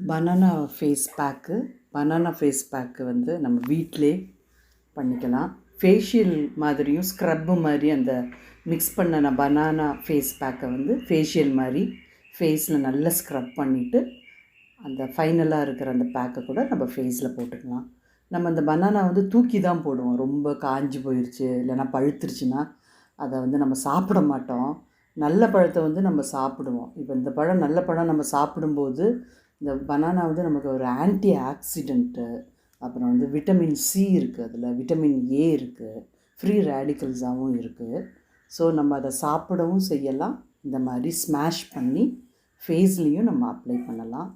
Banana face pack banana face pack வந்து நம்ம வீட்டிலே பண்ணிக்கலாம். ஃபேஷியல் மாதிரியும் ஸ்க்ரப்பு மாதிரி அந்த மிக்ஸ் பண்ண பனானா ஃபேஸ் பேக்கை வந்து ஃபேஷியல் மாதிரி ஃபேஸில் நல்லா ஸ்க்ரப் பண்ணிவிட்டு அந்த ஃபைனலாக இருக்கிற அந்த பேக்கை கூட நம்ம ஃபேஸில் போட்டுக்கலாம். நம்ம அந்த பனானா வந்து தூக்கி தான் போடுவோம். ரொம்ப காஞ்சி போயிடுச்சு இல்லைன்னா பழுத்துருச்சுன்னா அதை வந்து நம்ம சாப்பிட மாட்டோம். நல்ல பழத்தை வந்து நம்ம சாப்பிடுவோம். இப்போ இந்த பழம் நல்ல பழம் நம்ம சாப்பிடும்போது இந்த பனானா வந்து நமக்கு ஒரு ஆன்டி ஆக்சிடெண்ட்டு அப்புறம் வந்து விட்டமின் சி இருக்குது அதில் விட்டமின் ஏ இருக்குது ஃப்ரீ ரேடிக்கல்ஸாகவும் இருக்குது ஸோ நம்ம அதை சாப்பிடவும் செய்யலாம். இந்த மாதிரி ஸ்மாஷ் பண்ணி ஃபேஸ்லேயும் நம்ம அப்ளை பண்ணலாம்.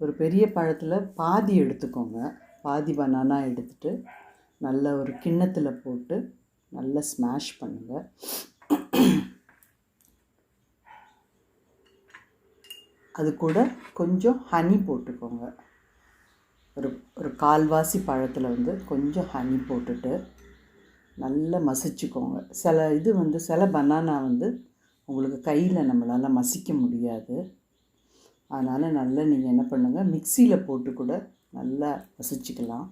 ஒரு பெரிய பழத்தில் பாதி எடுத்துக்கோங்க. பாதி பனானா எடுத்துட்டு நல்ல ஒரு கிண்ணத்தில் போட்டு நல்லா ஸ்மாஷ் பண்ணுங்கள் அது கூட கொஞ்சம் ஹனி போட்டுக்கோங்க. ஒரு ஒரு கால்வாசி பழத்தில் வந்து கொஞ்சம் ஹனி போட்டுட்டு நல்லா மசிச்சுக்கோங்க. சில இது வந்து சில பனானா வந்து உங்களுக்கு கையில் நம்மளால் மசிக்க முடியாது. அதனால் நல்லா நீங்கள் என்ன பண்ணுங்கள் மிக்சியில் போட்டு கூட நல்லா மசிச்சுக்கலாம்.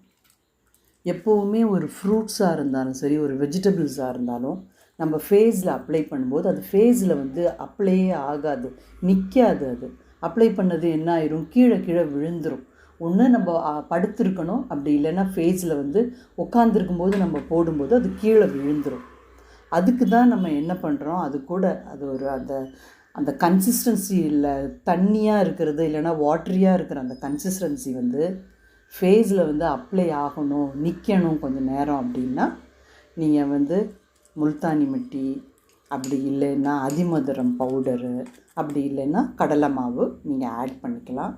எப்போவுமே ஒரு ஃப்ரூட்ஸாக இருந்தாலும் சரி ஒரு வெஜிடபிள்ஸாக இருந்தாலும் நம்ம ஃபேஸில் அப்ளை பண்ணும்போது அது ஃபேஸில் வந்து அப்ளையே ஆகாது நிற்காது அது. அப்ளை பண்ணது என்ன ஆயிரும்? கீழே கீழே விழுந்துடும் ஒன்று நம்ம படுத்திருக்கணும். அப்படி இல்லைன்னா ஃபேஸில் வந்து உட்காந்துருக்கும்போது நம்ம போடும்போது அது கீழே விழுந்துடும் அதுக்கு தான் நம்ம என்ன பண்ணுறோம் அது கூட அது ஒரு அந்த அந்த கன்சிஸ்டன்சி இல்லை. தண்ணியாக இருக்கிறது இல்லைன்னா வாட்டரியாக இருக்கிற அந்த கன்சிஸ்டன்சி வந்து ஃபேஸில் வந்து அப்ளை ஆகணும் நிற்கணும் கொஞ்சம் நேரம் அப்படின்னா நீங்கள் வந்து முல்தானி மிட்டி அப்படி இல்லைன்னா அதிமதுரம் பவுடரு அப்படி இல்லைன்னா கடலை மாவு நீங்கள் ஆட் பண்ணிக்கலாம்.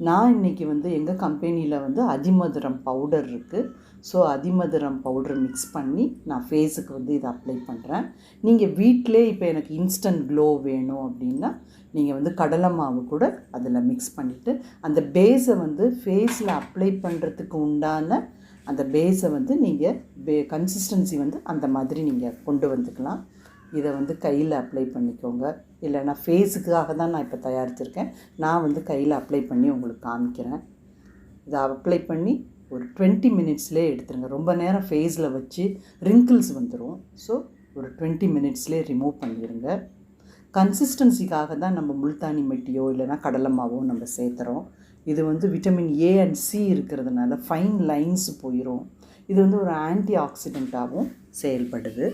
நான் இன்றைக்கி வந்து எங்கள் கம்பெனியில் வந்து அதிமதுரம் பவுடர் இருக்குது ஸோ அதிமதுரம் பவுடர் மிக்ஸ் பண்ணி நான் ஃபேஸுக்கு வந்து இதை அப்ளை பண்ணுறேன் நீங்கள் வீட்டிலே இப்போ எனக்கு இன்ஸ்டன்ட் க்ளோ வேணும் அப்படின்னா நீங்கள் வந்து கடலை மாவு கூட அதில் மிக்ஸ் பண்ணிவிட்டு அந்த பேஸை வந்து ஃபேஸில் அப்ளை பண்ணுறதுக்கு உண்டான அந்த பேஸை வந்து நீங்கள் பே கன்சிஸ்டன்சி வந்து அந்த மாதிரி நீங்கள் கொண்டு வந்துக்கலாம். இதை வந்து கையில் அப்ளை பண்ணிக்கோங்க. இல்லைன்னா ஃபேஸுக்காக தான் நான் இப்போ தயாரிச்சிருக்கேன். நான் வந்து கையில் அப்ளை பண்ணி உங்களுக்கு காமிக்கிறேன். இதை அப்ளை பண்ணி ஒரு டுவெண்ட்டி மினிட்ஸ்லேயே எடுத்துருங்க. ரொம்ப நேரம் ஃபேஸில் வச்சு ரிங்கிள்ஸ் வந்துடும் ஸோ ஒரு டுவெண்ட்டி மினிட்ஸ்லேயே ரிமூவ் பண்ணிடுங்க கன்சிஸ்டன்சிக்காக தான் நம்ம முல்தானி மெட்டியோ இல்லைன்னா கடலை மாவோ நம்ம சேர்த்துறோம். இது வந்து விட்டமின் ஏ அண்ட் சி இருக்கிறதுனால ஃபைன் லைன்ஸ் போயிடும் இது வந்து ஒரு ஆன்டி ஆக்சிடெண்ட்டாகவும் செயல்படுது.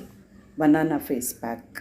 Banana face pack